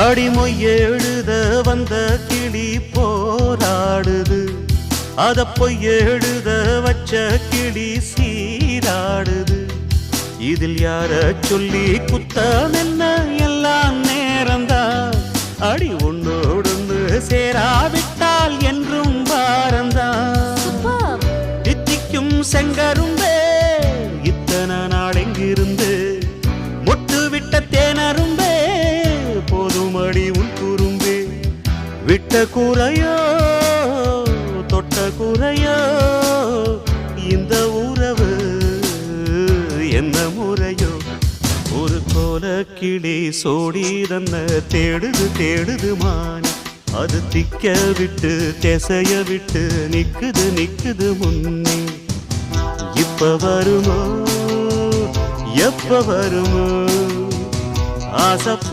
அடிமொய் எழுத வந்த கிளி போராடுது. அத பொய் எழுத வச்ச கிளி சீராடுது. இதில் யார சொல்லி குத்தம் என்ன? எல்லாம் நேரம்தான் அடி உன்னோடு சேராவிட்டால் என்றும் சூப்பர். தித்திக்கும் செங்கரும்பே விட்ட கூரையோ தொட்ட கூரையோ இந்த உறவு என்ன முறையோ? ஒரு கோல கிளி சோடி தன்ன தேடுது தேடுது மான். அது திக்க விட்டு திசைய விட்டு நிக்குது நிக்குது முன்னே. இப்ப வருமோ? எப்ப வருமோ? ஆசை